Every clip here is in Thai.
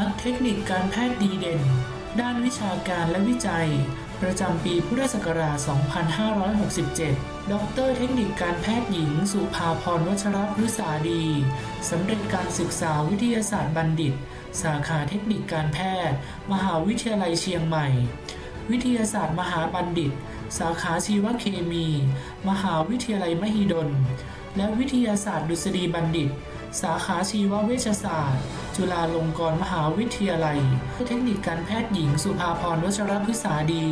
นักเทคนิคการแพทย์ดีเด่น ด้านวิชาการและวิจัย ประจำปีพุทธศักราช 2567 ดรเทคนิคการแพทย์หญิง สุภาพรวัชรพฤษาดี สำเร็จการศึกษาวิทยาศาสตร์บัณฑิต สาขาเทคนิคการแพทย์ มหาวิทยาลัยเชียงใหม่ วิทยาศาสตร์มหาบัณฑิต สาขาชีวเคมี มหาวิทยาลัยมหิดล และวิทยาศาสตร์ดุษฎีบัณฑิต สาขาชีวเวชศาสตร์ จุฬาลงกรณ์มหาวิทยาลัยเทคนิคการแพทย์หญิงสุภาพรวัชรพฤกษาดี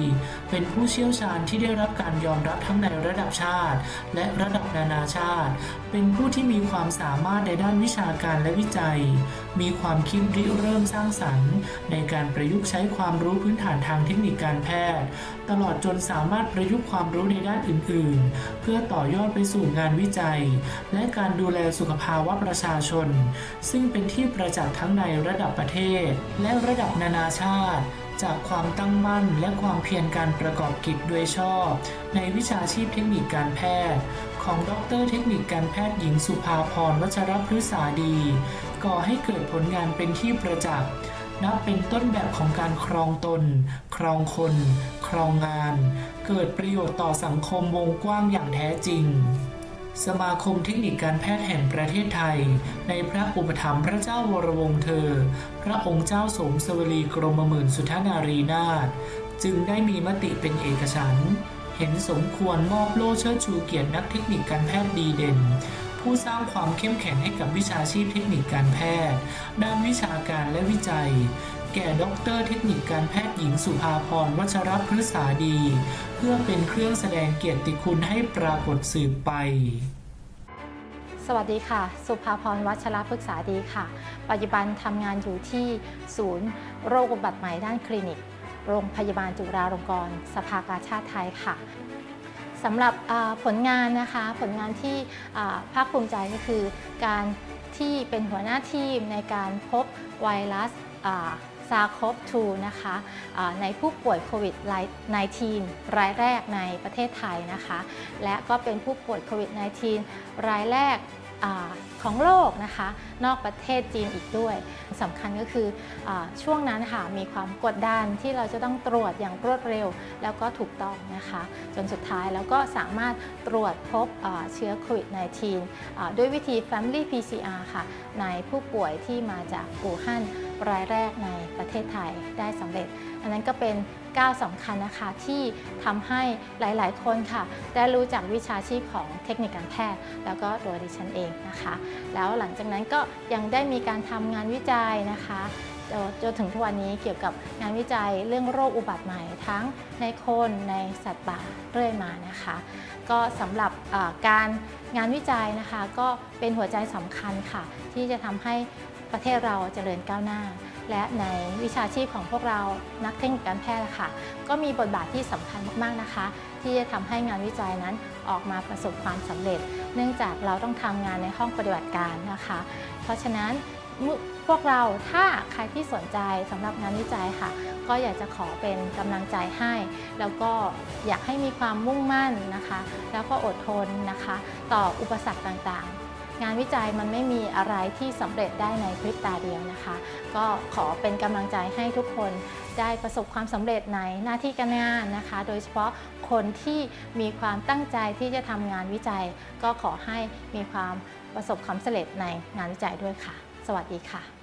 เป็นผู้เชี่ยวชาญที่ได้รับการยอมรับทั้งในระดับชาติ และระดับนานาชาติ เป็นผู้ที่มีความสามารถในด้านวิชาการและวิจัย มีความคิดริเริ่มสร้างสรรค์ ในการประยุกต์ใช้ความรู้พื้นฐานทางเทคนิคการแพทย์ ตลอดจนสามารถประยุกต์ความรู้ในด้านอื่น ๆ เพื่อต่อยอดไปสู่งานวิจัย และการดูแลสุขภาวะประชาชน ซึ่งเป็นที่ประจักษ์ทั้งในระดับประเทศ และระดับนานาชาติ จากความตั้งมั่นและความเพียรการประกอบกิจโดยชอบ ในวิชาชีพเทคนิคการแพทย์ ของดรเทคนิคการแพทย์หญิงสุภาพรวัชรพฤษาดี ก่อให้เกิดผลงานเป็นที่ประจักษ์นับเป็นต้นแบบของการครองตน ครองคน ครองงาน เกิดประโยชน์ต่อสังคมวงกว้างอย่างแท้จริง สมาคมเทคนิคการแพทย์แห่งประเทศไทย ในพระอุปถัมภ์พระเจ้าวรวงศ์เธอ พระองค์เจ้าสมสวรีกรมหมื่นสุทนารีนาถจึงได้มีมติเป็นเอกฉันท์เห็นสมควรมอบโล่เชิดชูเกียรตินักเทคนิคการแพทย์ดีเด่น ผู้สร้างความเข้มแข็งให้กับวิชาชีพเทคนิคการแพทย์ ด้านวิชาการและวิจัย แก่ด็อกเตอร์เทคนิคการแพทย์หญิงสุภาพรวัชรพฤษาดี เพื่อเป็นเครื่องแสดงเกียรติคุณให้ปรากฏสืบไป สวัสดีค่ะ สุภาพรวัชรพฤกษาดีค่ะ ปัจจุบันทำงานอยู่ที่ศูนย์โรคอุบัติใหม่ด้านคลินิก โรงพยาบาลจุฬาลงกรณ์สภากาชาติไทยค่ะสำหรับผลงานนะคะผลงานที่ภาคภูมิใจก็คือการที่เป็นหัวหน้าทีมในการพบไวรัส ซาโคฟ2นะคะในผู้ป่วยโควิด -19 รายแรกในประเทศไทยนะคะ และก็เป็นผู้ป่วยโควิด -19 รายแรกอของโลกนะคะ นอกประเทศจีนอีกด้วยสำคัญก็คืออช่วงนั้นค่ะมีความกดดันที่เราจะต้องตรวจอย่างรวดเร็ว แล้วก็ถูกต้องนะคะ จนสุดท้ายแล้วก็สามารถตรวจพบเชื้อโควิด -19 ด้วยวิธี Family PCR ค่ะ ในผู้ป่วยที่มาจากอู่ฮั่น รายแรกในประเทศไทยได้สำเร็จ อันนั้นก็เป็นก้าวสำคัญนะคะที่ทำให้หลาย ๆ คนค่ะ ได้รู้จักวิชาชีพของเทคนิคการแพทย์ แล้วก็ตัวดิฉันเองนะคะ แล้วหลังจากนั้นก็ยังได้มีการทำงานวิจัยนะคะจนถึงทุกวันนี้เกี่ยวกับงานวิจัยเรื่องโรคอุบัติใหม่ทั้งในคนในสัตว์ป่าเรื่อยมานะคะ ก็สำหรับการงานวิจัยนะคะ ก็เป็นหัวใจสำคัญค่ะ ที่จะทำให้ ประเทศเราเจริญก้าวหน้า และในวิชาชีพของพวกเรานักเทคนิคการแพทย์ค่ะ ก็มีบทบาทที่สำคัญมากๆนะคะ ที่จะทำให้งานวิจัยนั้นออกมาประสบความสำเร็จ เนื่องจากเราต้องทำงานในห้องปฏิบัติการนะคะ เพราะฉะนั้นพวกเราถ้าใครที่สนใจสำหรับงานวิจัยค่ะ ก็อยากจะขอเป็นกำลังใจให้ แล้วก็อยากให้มีความมุ่งมั่นนะคะ แล้วก็อดทนนะคะ ต่ออุปสรรคต่างๆ งานวิจัยมันไม่มีอะไรที่สำเร็จได้ในพริบตาเดียวนะคะ ก็ขอเป็นกำลังใจให้ทุกคนได้ประสบความสำเร็จในหน้าที่การงานนะคะ โดยเฉพาะคนที่มีความตั้งใจที่จะทำงานวิจัย ก็ขอให้มีความประสบความสำเร็จในงานวิจัยด้วยค่ะ สวัสดีค่ะ